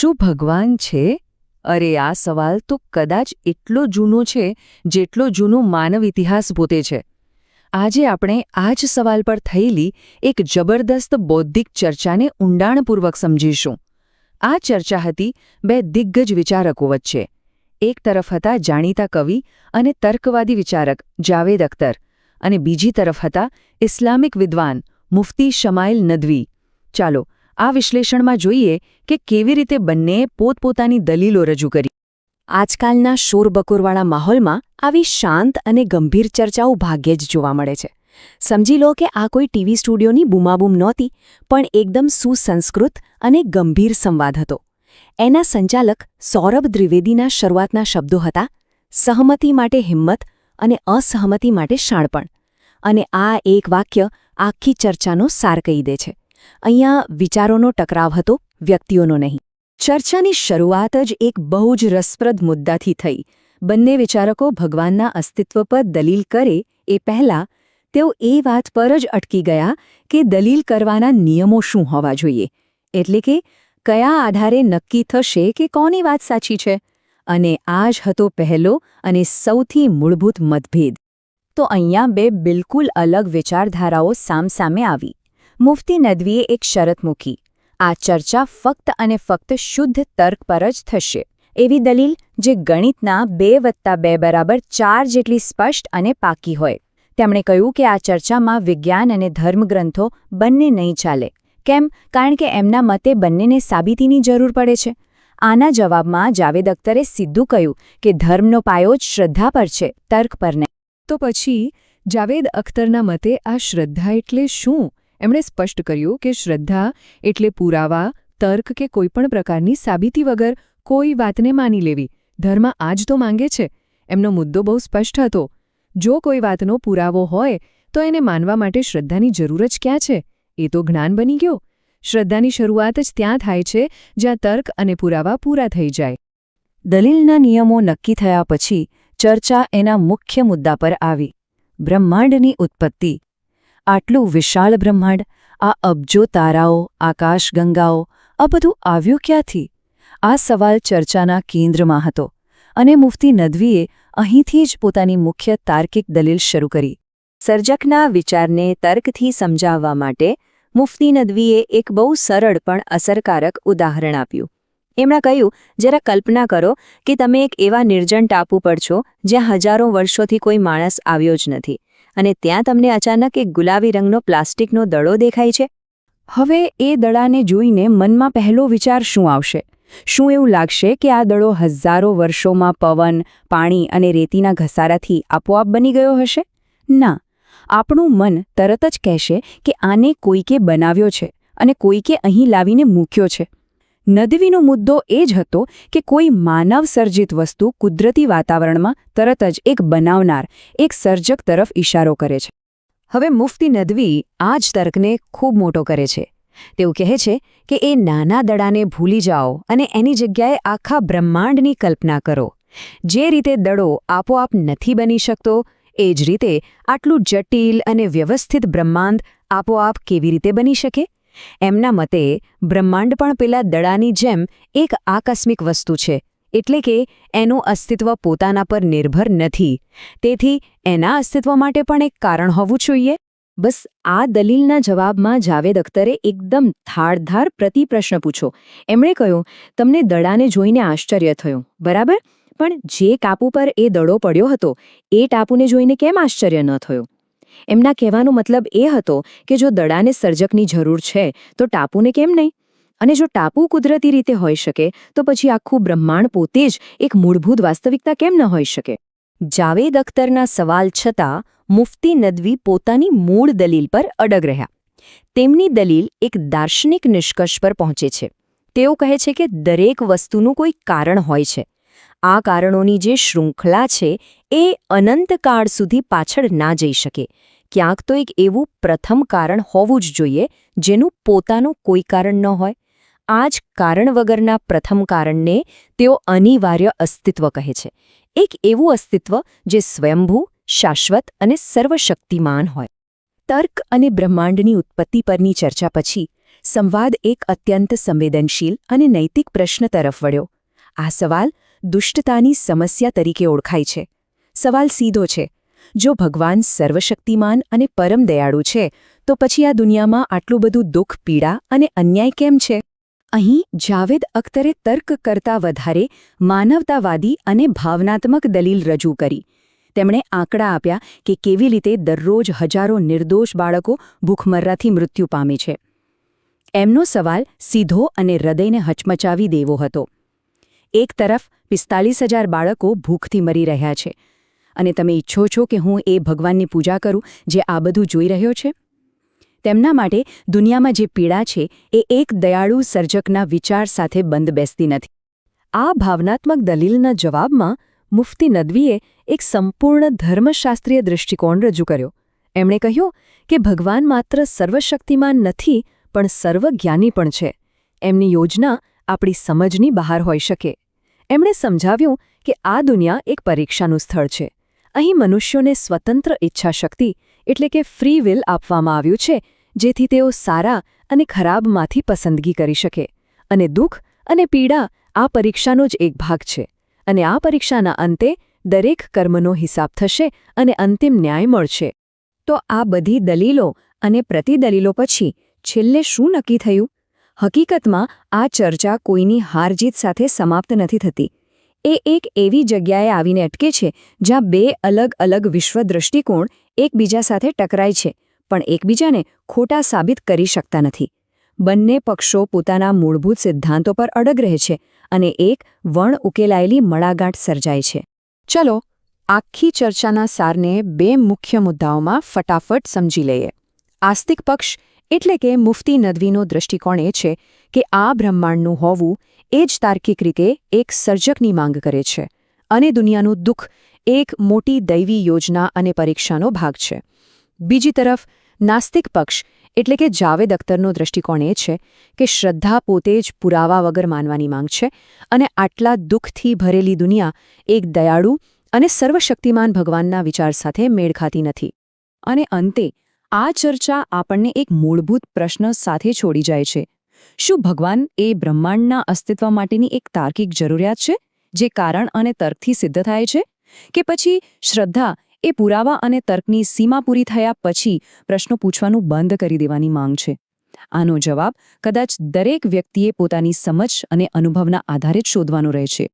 શું ભગવાન છે? અરે, આ સવાલ તો કદાચ એટલો જૂનો છે, જેટલો જૂનો માનવ ઇતિહાસ પોતે છે. આજે આપણે આ જ સવાલ પર થયેલી એક જબરદસ્ત બૌદ્ધિક ચર્ચાને ઊંડાણપૂર્વક સમજીશું. આ ચર્ચા હતી બે દિગ્ગજ વિચારકો વચ્ચે. એક તરફ હતા જાણીતા કવિ અને તર્કવાદી વિચારક જાવેદ અખ્તર અને બીજી તરફ હતા ઇસ્લામિક વિદ્વાન મુફ્તી શમાઇલ નદવી. ચાલો આ વિશ્લેષણમાં જોઈએ કે કેવી રીતે બંનેએ પોતપોતાની દલીલો રજૂ કરી. આજકાલના શોરબકોરવાળા માહોલમાં આવી શાંત અને ગંભીર ચર્ચાઓ ભાગ્યે જ જોવા મળે છે. સમજી લો કે આ કોઈ ટીવી સ્ટુડિયોની બૂમાબૂમ નહોતી, પણ એકદમ સુસંસ્કૃત અને ગંભીર સંવાદ હતો. એના સંચાલક સૌરભ દ્વિવેદીના શરૂઆતના શબ્દો હતા, સહમતિ માટે હિંમત અને અસહમતિ માટે શાણપણ. અને આ એક વાક્ય આખી ચર્ચાનો સાર કહી દે છે. અહીંયા વિચારોનો ટકરાવ હતો, વ્યક્તિઓનો નહીં. ચર્ચાની શરૂઆત જ એક બહુ જ રસપ્રદ મુદ્દાથી થઈ. બંને વિચારકો ભગવાનના અસ્તિત્વ પર દલીલ કરે એ પહેલાં તેઓ એ વાત પર જ અટકી ગયા કે દલીલ કરવાના નિયમો શું હોવા જોઈએ. એટલે કે, કયા આધારે નક્કી થશે કે કોની વાત સાચી છે? અને આ જ હતો પહેલો અને સૌથી મૂળભૂત મતભેદ. તો અહીંયા બે બિલકુલ અલગ વિચારધારાઓ સામસામે આવી. મુફતી નદવીએ એક શરત મૂકી. આ ચર્ચા ફક્ત અને ફક્ત શુદ્ધ તર્ક પર જ થશે. એવી દલીલ જે ગણિતના બે વત્તા બે બરાબર ચાર જેટલી સ્પષ્ટ અને પાકી હોય. તેમણે કહ્યું કે આ ચર્ચામાં વિજ્ઞાન અને ધર્મગ્રંથો બંને નહીં ચાલે. કેમ? કારણ કે એમના મતે બંનેને સાબિતીની જરૂર પડે છે. આના જવાબમાં જાવેદ અખ્તરે સીધું કહ્યું કે ધર્મનો પાયો જ શ્રદ્ધા પર છે, તર્ક પર નહીં. તો પછી જાવેદ અખ્તરના મતે આ શ્રદ્ધા એટલે શું? એમણે સ્પષ્ટ કર્યું કે શ્રદ્ધા એટલે પુરાવા, તર્ક કે કોઈપણ પ્રકારની સાબિતી વગર કોઈ વાતને માની લેવી. ધર્મ આ તો માંગે છે. એમનો મુદ્દો બહુ સ્પષ્ટ હતો. જો કોઈ વાતનો પુરાવો હોય, તો એને માનવા માટે શ્રદ્ધાની જરૂર જ ક્યાં છે? એ તો જ્ઞાન બની ગયો. શ્રદ્ધાની શરૂઆત જ ત્યાં થાય છે, જ્યાં તર્ક અને પુરાવા પૂરા થઈ જાય. દલીલના નિયમો નક્કી થયા પછી ચર્ચા એના મુખ્ય મુદ્દા પર આવી. બ્રહ્માંડની ઉત્પત્તિ. આટલું વિશાળ બ્રહ્માંડ, આ અબજો તારાઓ આકાશગંગાઓ આ બધું આવ્યું ક્યાંથી? આ સવાલ ચર્ચાના કેન્દ્રમાં હતો અને મુફતી નદવીએ અહીંથી જ પોતાની મુખ્ય તાર્કિક દલીલ શરૂ કરી. સર્જકના વિચારને તર્કથી સમજાવવા માટે મુફતી નદવીએ એક બહુ સરળ પણ અસરકારક ઉદાહરણ આપ્યું. એમણે કહ્યું, જરા કલ્પના કરો કે તમે એક એવા નિર્જન ટાપુ પર છો જ્યાં હજારો વર્ષોથી કોઈ માણસ આવ્યો જ નથી. અને ત્યાં તમને અચાનક એક ગુલાબી રંગનો પ્લાસ્ટિકનો દડો દેખાય છે. હવે એ દડાને જોઈને મનમાં પહેલો વિચાર શું આવશે? શું એવું લાગશે કે આ દડો હજારો વર્ષોમાં પવન, પાણી અને રેતીના ઘસારાથી આપોઆપ બની ગયો હશે? ના. આપણું મન તરત જ કહેશે કે આને કોઈકે બનાવ્યો છે અને કોઈકે અહીં લાવીને મૂક્યો છે. નદવીનો મુદ્દો એ જ હતો કે કોઈ માનવ સર્જિત વસ્તુ કુદરતી વાતાવરણમાં તરત જ એક બનાવનાર, એક સર્જક તરફ ઇશારો કરે છે. હવે મુફતી નદવી આ જ તર્કને ખૂબ મોટો કરે છે. તેઓ કહે છે કે એ નાના દડાને ભૂલી જાઓ અને એની જગ્યાએ આખા બ્રહ્માંડની કલ્પના કરો. જે રીતે દડો આપોઆપ નથી બની શકતો, એ જ રીતે આટલું જટિલ અને વ્યવસ્થિત બ્રહ્માંડ આપોઆપ કેવી રીતે બની શકે? એમના મતે, બ્રહ્માંડ પણ પેલા દડાની જેમ એક આકસ્મિક વસ્તુ છે, એટલે કે એનું અસ્તિત્વ પોતાના પર નિર્ભર નથી. તેથી એના અસ્તિત્વ માટે પણ એક કારણ હોવું જોઈએ. બસ આ દલીલના જવાબમાં જાવેદ અખ્તરે એકદમ થાળધાર પ્રતિપ્રશ્ન પૂછો એમણે કહ્યું, તમને દડાને જોઈને આશ્ચર્ય થયું, બરાબર? પણ જે ટાપુ પર એ દડો પડ્યો હતો, એ ટાપુને જોઈને કેમ આશ્ચર્ય ન થયું? એમના કહેવાનો મતલબ એ હતો કે જો દડાને સર્જકની જરૂર છે, તો ટાપુને કેમ નહીં? અને જો ટાપુ કુદરતી રીતે હોઈ શકે, તો પછી આખું બ્રહ્માંડ પોતે જ એક મૂળભૂત વાસ્તવિકતા કેમ ન હોઈ શકે? જાવેદ અખ્તરના સવાલ છતાં મુફતી નદવી પોતાની મૂળ દલીલ પર અડગ રહ્યા. તેમની દલીલ એક દાર્શનિક નિષ્કર્ષ પર પહોંચે છે. તેઓ કહે છે કે દરેક વસ્તુનું કોઈ કારણ હોય છે. આ કારણોની જે શૃંખલા છે, એ અનંતકાળ સુધી પાછળ ના જઈ શકે. ક્યાંક તો એક એવું પ્રથમ કારણ હોવું જ જોઈએ, જેનું પોતાનું કોઈ કારણ ન હોય. આ જ કારણ વગરના પ્રથમ કારણને તેઓ અનિવાર્ય અસ્તિત્વ કહે છે. એક એવું અસ્તિત્વ જે સ્વયંભૂ, શાશ્વત અને સર્વશક્તિમાન હોય. તર્ક અને બ્રહ્માંડની ઉત્પત્તિ પરની ચર્ચા પછી, સંવાદ એક અત્યંત સંવેદનશીલ અને નૈતિક પ્રશ્ન તરફ વળ્યો. આ સવાલ દુષ્ટતાની સમસ્યા તરીકે ઓળખાય છે. સવાલ સીધો છે, જો ભગવાન સર્વશક્તિમાન અને પરમ દયાળુ છે, તો પછી આ દુનિયામાં આટલું બધું દુઃખ, પીડા અને અન્યાય કેમ છે? અહીં જાવેદ અખ્તરે તર્ક કરતા વધારે માનવતાવાદી અને ભાવનાત્મક દલીલ રજૂ કરી. તેમણે આંકડા આપ્યા કે કેવી રીતે દરરોજ હજારો નિર્દોષ બાળકો ભૂખમર્રાથી મૃત્યુ પામે છે. એમનો સવાલ સીધો અને હૃદયને હચમચાવી દેવો હતો. એક તરફ પિસ્તાલીસ હજાર બાળકો ભૂખથી મરી રહ્યા છે. અને તમે ઈચ્છો છો કે હું એ ભગવાનની પૂજા કરું જે આ બધું જોઈ રહ્યો છે? તેમના માટે દુનિયામાં જે પીડા છે એ એક દયાળુ સર્જકના વિચાર સાથે બંધ બેસતી નથી. આ ભાવનાત્મક દલીલના જવાબમાં મુફ્તી નદવીએ એક સંપૂર્ણ ધર્મશાસ્ત્રીય દૃષ્ટિકોણ રજૂ કર્યો. એમણે કહ્યું કે ભગવાન માત્ર સર્વશક્તિમાન નથી, પણ સર્વજ્ઞાની પણ છે. એમની યોજના આપણી સમજની બહાર હોઈ શકે. એમણે સમજાવ્યું કે આ દુનિયા એક પરીક્ષાનું સ્થળ છે. અહીં મનુષ્યોને સ્વતંત્ર ઈચ્છાશક્તિ એટલે કે ફ્રી વિલ આપવામાં આવ્યું છે, જેથી તેઓ સારા અને ખરાબમાંથી પસંદગી કરી શકે. અને દુઃખ અને પીડા આ પરીક્ષાનો જ એક ભાગ છે. અને આ પરીક્ષાના અંતે દરેક કર્મનો હિસાબ થશે અને અંતિમ ન્યાય મળશે. તો આ બધી દલીલો અને પ્રતિદલીલો પછી છેલ્લે શું નક્કી થયું? હકીકતમાં, આ ચર્ચા કોઈની હારજીત સાથે સમાપ્ત નથી થતી. એ એક એવી જગ્યાએ આવીને અટકે છે, જ્યાં બે અલગ અલગ વિશ્વ દૃષ્ટિકોણ એકબીજા સાથે ટકરાય છે, પણ એકબીજાને ખોટા સાબિત કરી શકતા નથી. બંને પક્ષો પોતાના મૂળભૂત સિદ્ધાંતો પર અડગ રહે છે અને એક વણ ઉકેલાયેલી મળાગાંઠ સર્જાય છે. ચલો, આખી ચર્ચાના સારને બે મુખ્ય મુદ્દાઓમાં ફટાફટ સમજી લઈએ. આસ્તિક પક્ષ એટલે કે મુફતી નદવીનો દૃષ્ટિકોણ એ છે કે આ બ્રહ્માંડનું હોવું એ જ તાર્કિક રીતે એક સર્જકની માંગ કરે છે અને દુનિયાનું દુઃખ એક મોટી દૈવી યોજના અને પરીક્ષાનો ભાગ છે. બીજી તરફ, નાસ્તિક પક્ષ એટલે કે જાવેદ અખ્તરનો દૃષ્ટિકોણ એ છે કે શ્રદ્ધા પોતે જ પુરાવા વગર માનવાની માંગ છે અને આટલા દુઃખથી ભરેલી દુનિયા એક દયાળુ અને સર્વશક્તિમાન ભગવાનના વિચાર સાથે મેળ ખાતી નથી. અને અંતે આ ચર્ચા આપણને એક મૂળભૂત પ્રશ્ન સાથે છોડી જાય છે. શું ભગવાન એ બ્રહ્માંડના અસ્તિત્વ માટેની એક તાર્કિક જરૂરિયાત છે, જે કારણ અને તર્કથી સિદ્ધ થાય છે? કે પછી શ્રદ્ધા એ પુરાવા અને તર્કની સીમા પૂરી થયા પછી પ્રશ્નો પૂછવાનું બંધ કરી દેવાની માંગ છે? આનો જવાબ કદાચ દરેક વ્યક્તિએ પોતાની સમજ અને અનુભવના આધારે જ શોધવાનો રહે છે.